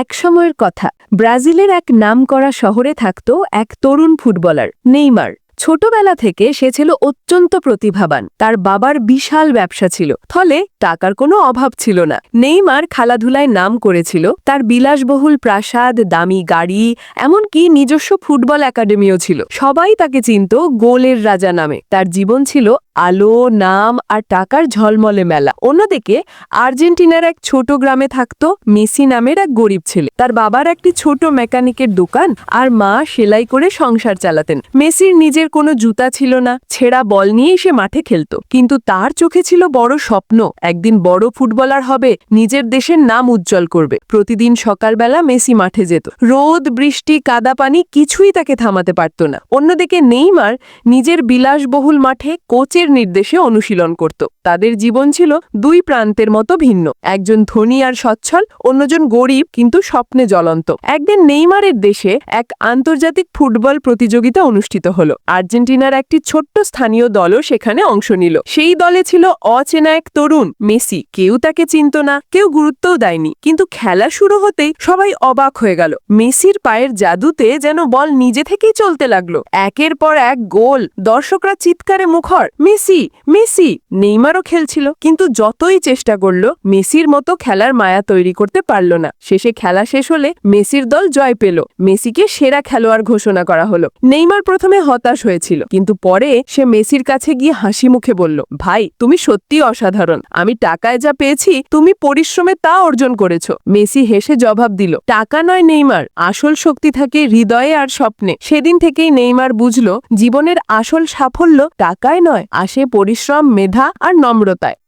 এক সময়ের কথা। ব্রাজিলের এক নামকরা শহরে থাকত এক তরুণ ফুটবলার, নেইমার। ছোটবেলা থেকে সে ছিল অত্যন্ত প্রতিভাবান। তার বাবার বিশাল ব্যবসা ছিল, ফলে টাকার কোনো অভাব ছিল না। নেইমার খেলাধুলায় নাম করেছিল, তার বিলাসবহুল প্রাসাদ, দামি গাড়ি, এমনকি নিজস্ব ফুটবল একাডেমিও ছিল। সবাই তাকে চিনত গোলের রাজা নামে। তার জীবন ছিল আলো, নাম আর টাকার ঝলমলে মেলা। অন্যদিকে, আর্জেন্টিনার এক ছোট গ্রামে থাকত মেসি নামের এক গরিব ছেলে। তার বাবার একটি ছোট মেকানিকের দোকান আর মা সেলাই করে সংসার চালাতেন। মেসির নিজের কোনো জুতা ছিল না, ছেঁড়া বল নিয়েই সে মাঠে খেলত। কিন্তু তার চোখে ছিল বড় স্বপ্ন, একদিন বড় ফুটবলার হবে, নিজের দেশের নাম উজ্জ্বল করবে। প্রতিদিন সকালবেলা মেসি মাঠে যেত। রোদ, বৃষ্টি, কাদা পানি কিছুই তাকে থামাতে পারত না। অন্যদিকে নেইমার নিজের বিলাসবহুল মাঠে কোচের নির্দেশে অনুশীলন করত। তাদের জীবন ছিল দুই প্রান্তের মতো ভিন্ন। একজন ধনী আর সচ্ছল, অন্যজন গরিব কিন্তু স্বপ্নে জ্বলন্ত। একদিন নেইমারের দেশে এক আন্তর্জাতিক ফুটবল প্রতিযোগিতা অনুষ্ঠিত হলো। আর্জেন্টিনার একটি ছোট্ট স্থানীয় দলও সেখানে অংশ নিল। সেই দলে ছিল অচেনা এক তরুণ মেসি। কেউ তাকে চিনত না, কেউ গুরুত্বও দেয়নি। কিন্তু খেলা শুরু হতেই সবাই অবাক হয়ে গেল। মেসির পায়ের জাদুতে যেন বল নিজে থেকেই চলতে লাগল। একের পর এক গোল। দর্শকরা চিৎকারে মুখর। Messi Messi. নেইমারও খেলছিল, কিন্তু যতই চেষ্টা করল, মেসির মতো খেলার মায়া তৈরি করতে পারল না। শেষে খেলা শেষ হলে মেসির দল জয় পেল। মেসিকে সেরা খেলোয়াড় ঘোষণা করা হলো। নেইমার প্রথমে হতাশ হয়েছিল, কিন্তু পরে সে মেসির কাছে গিয়ে হাসি মুখে বলল, ভাই, তুমি সত্যি অসাধারণ। আমি টাকায় যা পেয়েছি, তুমি পরিশ্রমে তা অর্জন করেছ। মেসি হেসে জবাব দিল, টাকা নয় নেইমার, আসল শক্তি থাকে হৃদয়ে আর স্বপ্নে। সেদিন থেকেই নেইমার বুঝল, জীবনের আসল সাফল্য টাকায় নয় আসে পরিশ্রম মেধা আর নম্রতায়।